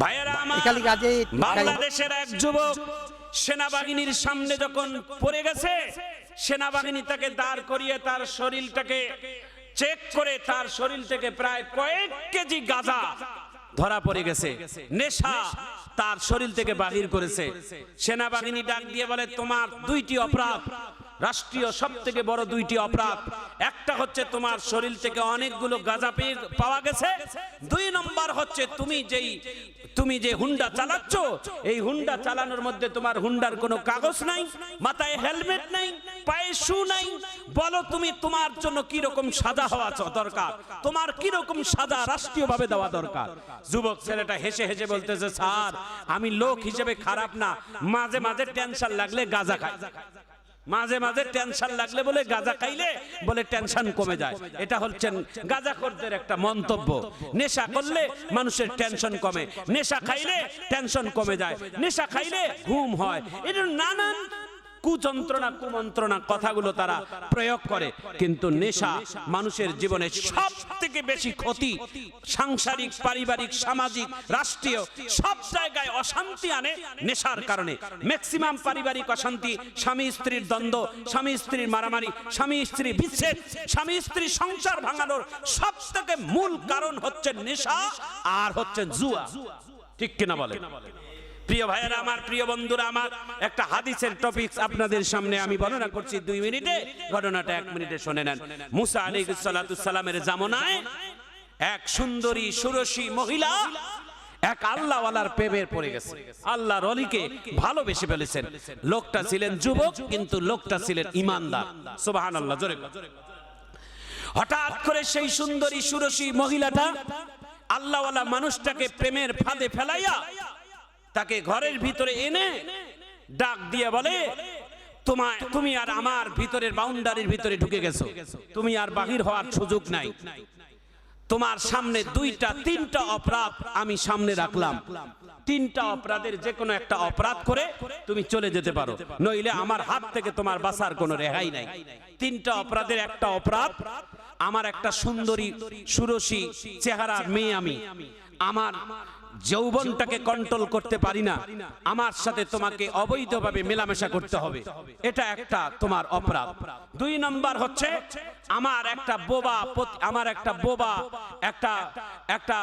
ভাইয়েরা বাংলাদেশের এক যুবক সেনাবাহিনীর সামনে যখন পড়ে গেছে সেনাবাহিনী তাকে দাঁড় করিয়ে তার শরীরটাকে চেক করে তার শরীর থেকে প্রায় কয়েক কেজি গাঁজা ধরা পড়ে গেছে। নেশা তার শরীর থেকে বাহির করেছে। সেনাবাহিনী ডাক দিয়ে বলে তোমার দুইটি অপরাধ রাষ্ট্রীয় সব থেকে বড় দুইটি অপরাধ। একটা হচ্ছে তোমার শরীর থেকে অনেকগুলো গাঁজা পাওয়া গেছে। দুই নম্বর হচ্ছে তুমি যেই তুমি যে হুন্ডা চালাচ্ছ, এই হুন্ডা চালানোর মধ্যে তোমার হুন্ডার কোনো কাগজ নাই, মাথায় হেলমেট নাই, পায়ে শু নাই। বলো তুমি তোমার জন্য কি রকম সাজা হওয়া দরকার? তোমার কি রকম সাজা রাষ্ট্রীয়ভাবে দেওয়া দরকার? যুবক ছেলেটা হেসে হেসে বলতেছে, স্যার, আমি লোক হিসেবে খারাপ না। মাঝে মাঝে টেনশন লাগলে গাঁজা খাই। মাঝে মাঝে টেনশন লাগলে বলে গাঁজা খাইলে বলে টেনশন কমে যায়। এটা হচ্ছে গাঁজাখোরদের একটা মন্তব্য। নেশা করলে মানুষের টেনশন কমে। নেশা খাইলে টেনশন কমে যায়। নেশা খাইলে ঘুম হয়। এটা নানান কুযন্ত্রণা, কুমন্ত্রণা কথাগুলো তারা প্রয়োগ করে। কিন্তু নেশা মানুষের জীবনে সব থেকে বেশি ক্ষতি সাংসারিক, পারিবারিক, সামাজিক, রাষ্ট্রীয়, সব জায়গায় অশান্তি আনে নেশার কারণে। ম্যাক্সিমাম পারিবারিক অশান্তি, স্বামী স্ত্রীর দ্বন্দ্ব, স্বামী স্ত্রীর মারামারি, স্বামী স্ত্রী বিচ্ছেদ, স্বামী স্ত্রী সংসার ভাঙানোর সব থেকে মূল কারণ হচ্ছে নেশা আর হচ্ছে জুয়া। ঠিক কিনা বলে প্রিয় ভাইয়েরা, আমার প্রিয় বন্ধুরা, আমার একটা হাদিসের টপিক আপনাদের সামনে আমি বর্ণনা করছি। দুই মিনিটে, ঘটনাটা এক মিনিটে শুনে নেন। মুসা আলী সালামের জামনায় এক সুন্দরী সুরসী মহিলা এক আল্লাহওয়ালার প্রেমের পড়ে গেছে। আল্লাহর অলিকে ভালোবেসে ফেলেছেন। লোকটা ছিলেন যুবক, কিন্তু লোকটা ছিলেন ইমানদার। সুবাহান আল্লাহ জোরে হঠাৎ করে সেই সুন্দরী সুরসী মহিলাটা আল্লাহওয়ালা মানুষটাকে প্রেমের ফাঁদে ফেলাইয়া তাকে ঘরের ভিতরে এনে ডাক দিয়ে বলে, তোমায়, তুমি আর আমার ভিতরের বাউন্ডারির ভিতরে ঢুকে গেছো। তুমি আর বাহির হওয়ার সুযোগ নাই। তোমার সামনে দুইটা, তিনটা অপরাধ আমি সামনে রাখলাম। তিনটা অপরাধের যে কোনো একটা অপরাধ করে তুমি চলে যেতে পারো। নইলে আমার হাত থেকে তোমার বাঁচার কোনো রেহাই নাই। তিনটা অপরাধের একটা অপরাধ, আমার একটা সুন্দরী, সুরসী, চেহারার মেয়ে আমি। আমার যৌবনটাকে কন্ট্রোল করতে পারি না, আমার সাথে তোমাকে অবৈধভাবে মেলামেশা করতে হবে। এটা একটা তোমার অপরাধ। দুই নম্বর হচ্ছে, আমার একটা বোবা আমার একটা বোবা, একটা একটা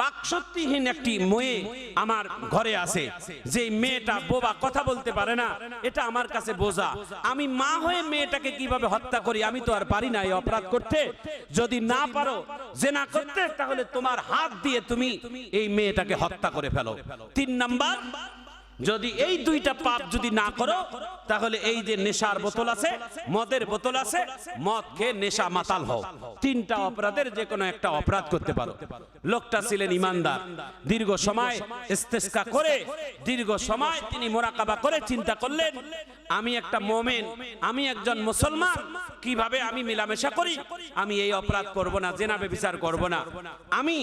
বাকশক্তিহীন একটি মেয়ে আমার ঘরে আছে। যে মেয়েটা বোবা কথা বলতে পারে না, এটা আমার কাছে বোঝা। আমি মা হয়ে মেয়েটাকে কীভাবে হত্যা করি, আমি তো আর পারি না এই অপরাধ করতে। যদি না পারো, জেনা করতে, তাহলে তোমার হাত দিয়ে তুমি এই মেয়েটাকে হত্যা করে ফেলো। তিন নাম্বার, যদি এই দুইটা পাপ যদি না করো, তাহলে এই যে নেশার বোতল আছে, মদের বোতল আছে মদ খেয়ে নেশা মাতাল হও। তিনটা অপরাধের যে কোনো একটা অপরাধ করতে পারো। লোকটা ছিলেন ইমানদার। দীর্ঘ সময় ইস্তেস্কা করে দীর্ঘ সময় তিনি মোরাকাবা করে চিন্তা করলেন আমি একটা মোমেন আমি একজন মুসলমান কীভাবে আমি মেলামেশা করি? আমি এই অপরাধ করব না জেনাবে বিচার করব না। আমি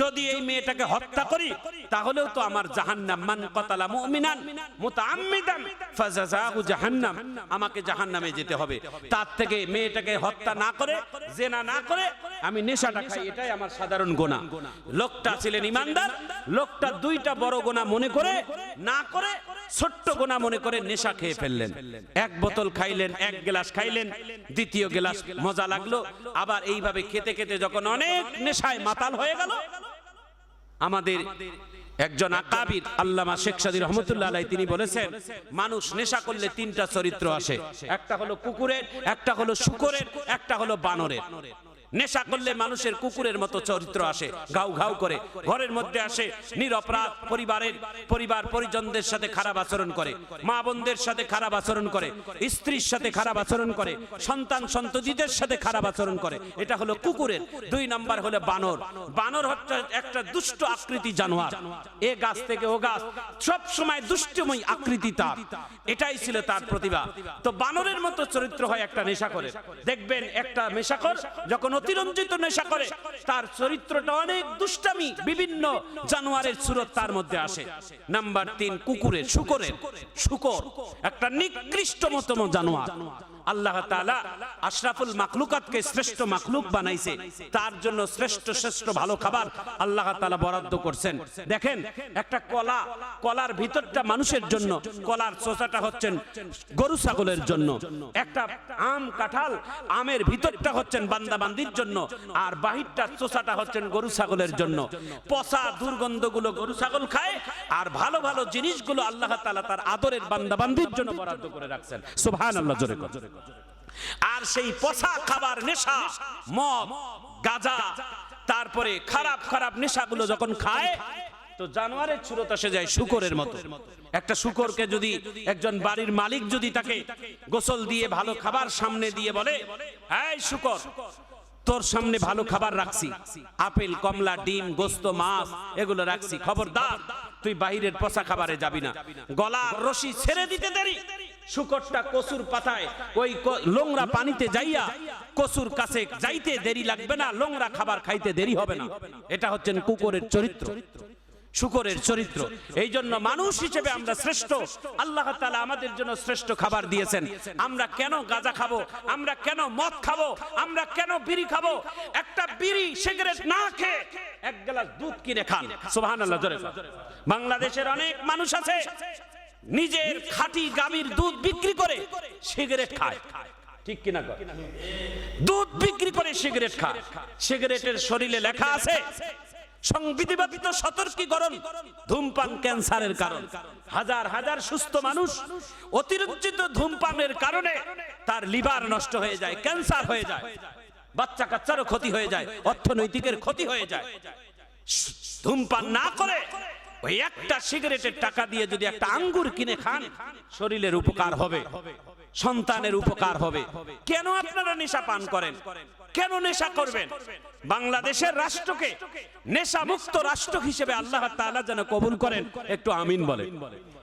যদি এই মেয়েটাকে হত্যা করি তাহলেও তো আমার জাহান্নাম। মান কতালা মুমিনান মুতাআম্মিদান ফাজাযাহু জাহান্নাম। আমাকে জাহান্নামে যেতে হবে। তার থেকে মেয়েটাকে হত্যা না করে জেনা না করে আমি নেশাটা খাই, এটাই আমার সাধারণ গোনা। লোকটা ছিলেন ইমানদার, লোকটা দুইটা বড় গোনা মনে করে, না করে, ছোট্ট গোনা মনে করে নেশা খেয়ে ফেললেন। এক বোতল খাইলেন, এক গ্লাস খাইলেন, দ্বিতীয় গ্লাস মজা লাগল। আবার এইভাবে খেতে খেতে যখন অনেক নেশায় মাতাল হয়ে গেল, আমাদের একজন আকাবির আল্লামা শেখ সাদি রহমতুল্লাহ আলাই তিনি বলেছেন, মানুষ নেশা করলে তিনটা চরিত্র আসে। একটা হলো কুকুরের, একটা হলো শুকরের, একটা হলো বানরের। নেশা করলে মানুষের কুকুরের মতো চরিত্র আসে, ঘাউ ঘাউ করে, ঘরের মধ্যে আসে নিরপরাধ পরিবারের পরিবার পরিজনদের সাথে খারাপ আচরণ করে, মা বোনদের সাথে খারাপ আচরণ করে, স্ত্রীর সাথে খারাপ আচরণ করে, সন্তান সন্ততিদের সাথে খারাপ আচরণ করে। এটা হলো কুকুরের, দুই নাম্বার হলো বানর। বানর হচ্ছে একটা দুষ্ট আকৃতি জানোয়ার। এ গাছ থেকে ও গাছ, সব সময় দুষ্টময় আকৃতি তার। এটাই ছিল তার প্রতিভা। তো বানরের মতো চরিত্র হয় একটা নেশা করে দেখবেন একটা নেশাখর যখন অতিরঞ্জিত নেশা করে। তার চরিত্রটা অনেক দুষ্টামি, বিভিন্ন জানোয়ারের সুরত তার মধ্যে আসে। নাম্বার তিন, কুকুরের শুকরের। শুকর, একটা নিকৃষ্টতম জানোয়ার। আল্লাহ তাআলা আশরাফুল মাখলুকাতকে শ্রেষ্ঠ মাখলুক বানাইছে। তার জন্য শ্রেষ্ঠ শ্রেষ্ঠ ভালো খাবার আল্লাহ তালা বরাদ্দ করছেন। দেখেন, একটা কলা, কলার ভিতরটা মানুষের জন্য, কলার চোষাটা হচ্ছেন গরু ছাগলের জন্য। একটা আম কাঁঠাল, আমের ভিতরটা হচ্ছেন বান্দাবান্দির জন্য, আর বাহিরটা চোষাটা হচ্ছেন গরু ছাগলের জন্য। পচা, দুর্গন্ধগুলো গরু ছাগল খায়, আর ভালো ভালো জিনিসগুলো আল্লাহ তালা তার আদরের বান্দাবান্দির জন্য বরাদ্দ করে রাখছেন। সুবহানাল্লাহ, জোরে কর। আর সেই পচা খাবার নেশা, মদ, গাজা, তারপরে খারাপ খারাপ নেশাগুলো যখন খায়, তো জানোয়ারের চুরত এসে যায় শুকরের মতো। একটা শুকরকে যদি একজন বাড়ির মালিক যদি তাকে গোসল দিয়ে ভালো খাবার সামনে দিয়ে বলে, এই শুকর, তোর সামনে ভালো খাবার রাখছি। আপেল, কমলা, ডিম, গোস্ত, মাছ, এগুলো রাখছি। খবরদার, তুই বাহিরের পচা খাবারে যাবি না। গলার রশি ছেড়ে দিতে দেরি। শুকরটা কসুর পাতায়, ওই নোংরা পানিতে যাইয়া কসুর কাছে যাইতে দেরি লাগবে না নোংরা খাবার খাইতে দেরি হবে না। এটা হচ্ছেন কুকুরের চরিত্র। শুকরের চরিত্র। এই জন্য মানুষ হিসেবে আমরা শ্রেষ্ঠ। আল্লাহ তাআলা আমাদের জন্য শ্রেষ্ঠ খাবার দিয়েছেন। আমরা কেন গাঁজা খাব? আমরা কেন মদ খাব? আমরা কেন বিড়ি খাব? একটা বিড়ি সিগারেট না খেয়ে এক গ্লাস দুধ কিনে খান। জোরে বাংলাদেশের অনেক মানুষ আছে নিজের খাঁটি গাভীর দুধ বিক্রি করে সিগারেট খায়। ঠিক কিনা দুধ বিক্রি করে সিগারেট খায়। সিগারেটের শরীরে লেখা আছে ধূমপান ক্যান্সারের কারণ। হাজার হাজার সুস্থ মানুষ ধূমপানের কারণে তার লিভার নষ্ট হয়ে যায়, ক্যান্সার হয়ে যায়। ক্ষতি হয়ে যায়, অর্থনৈতিকের ক্ষতি হয়ে যায়। ধূমপান না করে ওই একটা সিগারেটের টাকা দিয়ে যদি একটা আঙ্গুর কিনে খান, শরীরের উপকার হবে, সন্তানের উপকার হবে। কেন আপনারা নেশা পান করেন? কেন নেশা করবেন? বাংলাদেশের রাষ্ট্রকে নেশা মুক্ত রাষ্ট্র হিসেবে আল্লাহ তাআলা যেন কবুল করেন, একটু আমিন বলেন।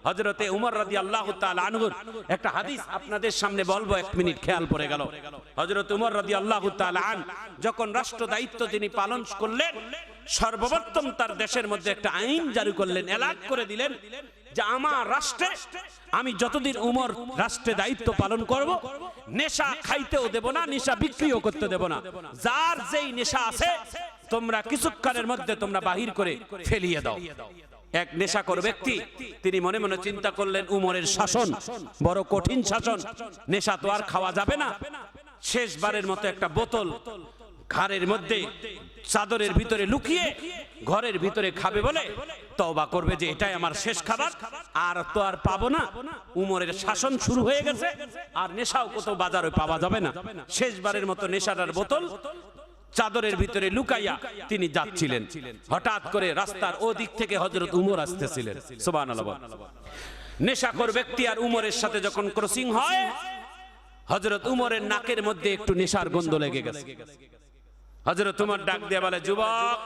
হজরতে উমর রাদি আল্লাহ আনহুর একটা হাদিস আপনাদের সামনে বলব, এক মিনিট খেয়াল পড়ে গেল। হজরত উমর রাদি আল্লাহ আন, যখন রাষ্ট্র দায়িত্ব তিনি পালন করলেন সর্বপ্রথম তার দেশের মধ্যে একটা আইন জারি করলেন এলাক করে দিলেন যে আমার রাষ্ট্রে আমি যতদিন উমর রাষ্ট্রে দায়িত্ব পালন করব, নেশা খাইতেও দেব না, নেশা বিক্রিও করতে দেব না। যার যেই নেশা আছে, তোমরা কিছুক্ষণের মধ্যে তোমরা বাহির করে ফেলিয়ে দাও। এক নেশাকর ব্যক্তি, তিনি মনে মনে চিন্তা করলেন, উমরের শাসন বড় কঠিন শাসন, নেশা তো আর খাওয়া যাবে না। শেষবারের মতো একটা বোতল ঘাড়ের মধ্যে চাদরের ভিতরে লুকিয়ে ঘরের ভিতরে খাবে বলে তবা করবে যে এটাই আমার শেষ খাবার। আর তো আর পাবো না। উমরের শাসন শুরু হয়ে গেছে। আর নেশাও কোথাও বাজারে পাওয়া যাবে না। শেষবারের মতো নেশাটার বোতল চাদরের ভিতরে লুকাইয়া তিনি যাচ্ছিলেন। হঠাৎ করে রাস্তার ও দিক থেকে হজরত উমর আসতেছিলেন। সুবহানাল্লাহ। নেশাখোর ব্যক্তি আর উমরের সাথে যখন ক্রসিং হয় হজরত উমরের নাকের মধ্যে একটু নেশার গন্ধ লেগে গেছে। হজরত তোমার ডাক দিয়ে বলে, যুবক,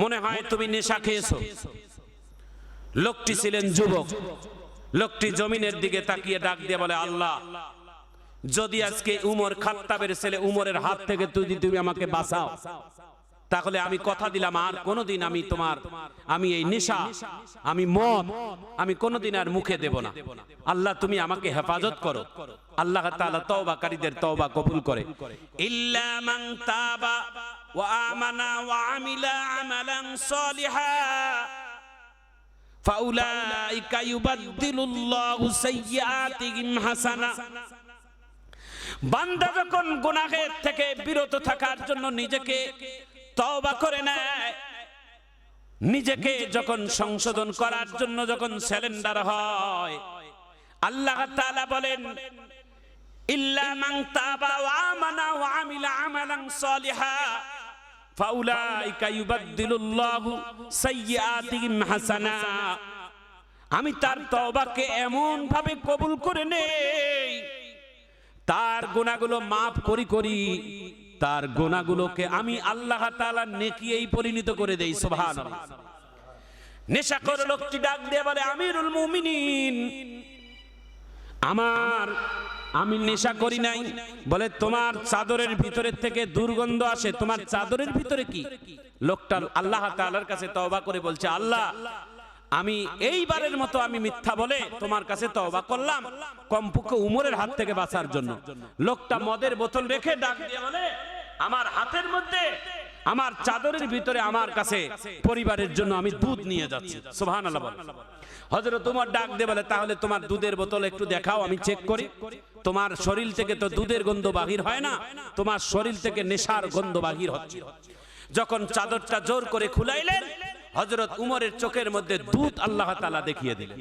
মনে হয় তুমি নেশা খেয়েছো। লোকটি ছিলেন যুবক। লোকটি জমিনের দিকে তাকিয়ে ডাক দিয়ে বলে, আল্লাহ, যদি আজকে উমর খাত্তাবের ছেলে উমরের হাত থেকে তুই তুমি আমাকে বাঁচাও তাহলে আমি কথা দিলাম, আর কোনোদিন আমি তোমার, আমি এই নেশা, আমি মদ, আমি কোনোদিন আর মুখে দেব না। আল্লাহ, তুমি আমাকে হেফাজত করো। আল্লাহ তাআলা তওবাকারীদের তওবা কবুল করে। ইল্লা মান তাবা ওয়া আমানা ওয়া আমিলা আমালান সালিহা, ফাউলাইকা সাইয়্যাতিহিম হাসানা। বান্দা যখন গুনাহের থেকে বিরত থাকার জন্য নিজেকে তওবা করে নেয়। নিজেকে যখন সংশোধন করার জন্য যখন স্যালেন্ডার হয়, আল্লাহ তাআলা বলেন, ইল্লা মান তাবা ওয়া আমানা ওয়া আমিলা আমালান সালিহা, ফাউলাইকা ইউবাদদিলুল্লাহু সাইয়্যাতিহিম হাসানা। আমি তার তওবাকে এমন ভাবে কবুল করে নেই, তার গুণাগুলো মাফ করি করি তার গোনাগুলোকে আমি আল্লাহ তাআলা নেকিয়েই পরিণত করে দেই, সুবহানাল্লাহ। নেশা করে লোকটি ডাক দিয়ে বলে, আমিরুল মুমিনিন। আমার, আমি নেশা করি নাই। বলে, তোমার চাদরের ভিতরের থেকে দুর্গন্ধ আসে। তোমার চাদরের ভিতরে কি? লোকটা আল্লাহ কাছে তওবা করে বলছে, আল্লাহ আমি এইবারের মতো আমি মিথ্যা বলে তোমার কাছে তওবা করলাম কমপক্ষে উমরের হাত থেকে বাঁচার জন্য। লোকটা মদের বোতল রেখে ডাক দিয়ে বলে, আমার হাতের মধ্যে, আমার চাদরের ভিতরে আমার কাছে পরিবারের জন্য আমি দুধ নিয়ে যাচ্ছি। সুবহানাল্লাহ বল। হযরত তোমার ডাক দিয়ে বলে, তাহলে তোমার দুধের বোতল একটু দেখাও, আমি চেক করি। তোমার শরীর থেকে তো দুধের গন্ধ বাহির হয় না, তোমার শরীর থেকে নেশার গন্ধ বাহির হচ্ছে। যখন চাদরটা জোর করে খুলাইলেন হজরত উমরের চোখের মধ্যে দুধ আল্লাহ তালা দেখিয়ে দিলেন।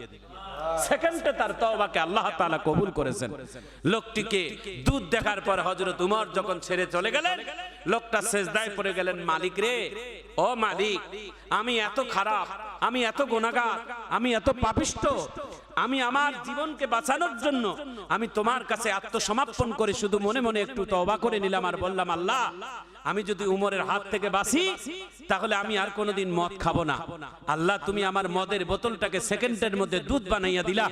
সেকেন্ডে তার তওবাকে আল্লাহ তালা কবুল করেছেন। লোকটিকে দুধ দেখার পর হজরত উমর যখন ছেড়ে চলে গেলেন, লোকটা শেষদায় পড়ে গেলেন, মালিক রে, ও মালিক, আমি এত খারাপ আমি এত গুনাহগার আমি এত পাপিষ্ট, আমি আমার জীবনকে বাঁচানোর জন্য আমি তোমার কাছে আত্মসমর্পণ করে শুধু মনে মনে একটু তওবা করে নিলাম আর বললাম, আল্লাহ, আমি যদি উমরের হাত থেকে বাঁচি, তাহলে আমি আর কোনোদিন মদ খাব না। আল্লাহ, তুমি আমার মদের বোতলটাকে সেকেন্ডের মধ্যে দুধ বানাইয়া দিলা।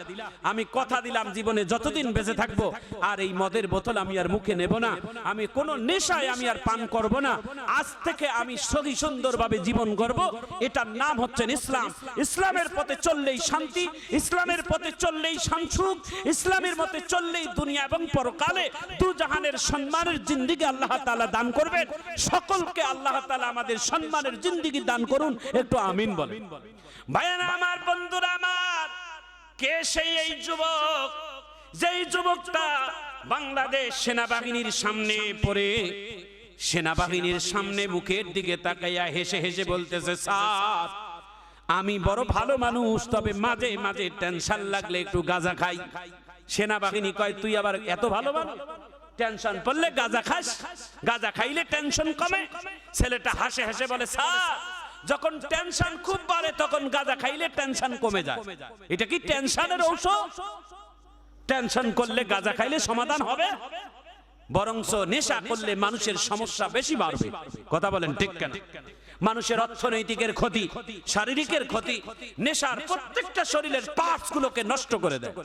আমি কথা দিলাম জীবনে যতদিন বেঁচে থাকব, আর এই মদের বোতল আমি আর মুখে নেব না। আমি কোনো নেশায় আমি আর পান করব না। আজ থেকে আমি সহি সুন্দরভাবে জীবন করব এটার নাম হচ্ছে ইসলাম। ইসলামের পথে চললেই শান্তি, ইসলামের পথে চললেই শামসুখ, ইসলামের মতে চললেই দুনিয়া এবং পরকালে দু জাহানের সম্মানের জিন্দিগি আল্লাহ তাআলা দান করবেন। সকলকে আল্লাহ তাআলা আমাদের সম্মানের জিন্দিগি দান করুন। একটু আমিন বলেন। ভাইয়ানা আমার, বন্ধুরা আমার, কে সেই এই যুবক, যেই যুবকটা বাংলাদেশ সেনাবাহিনীর সামনে পড়ে? সেনাবাহিনীর সামনে মুখের দিকে তাকাইয়া হেসে হেসে বলতেছে, স্যার আমি বড় ভালো মানুষ তবে মাঝে মাঝে টেনশন লাগলে একটু গাঁজা খাই। সেনাবাহিনী কয় তুই আবার এত ভালো মানুষ? টেনশন পড়লে গাঁজা খাস। গাঁজা খাইলে টেনশন কমে। ছেলেটা হাসে হাসে বলে স্যার যখন টেনশন খুব বাড়ে তখন গাঁজা খাইলে টেনশন কমে যায়। এটা কি টেনশনের ঔষধ? টেনশন করলে গাঁজা খাইলে সমাধান হবে। বরংস নেশা করলে মানুষের সমস্যা বেশি বাড়বে। কথা বলেন ঠিক কেন? মানুষের অর্থনৈতিকের ক্ষতি শারীরিকের ক্ষতি নেশার প্রত্যেকটা শরীরের পার্টস গুলোকে নষ্ট করে দেয়।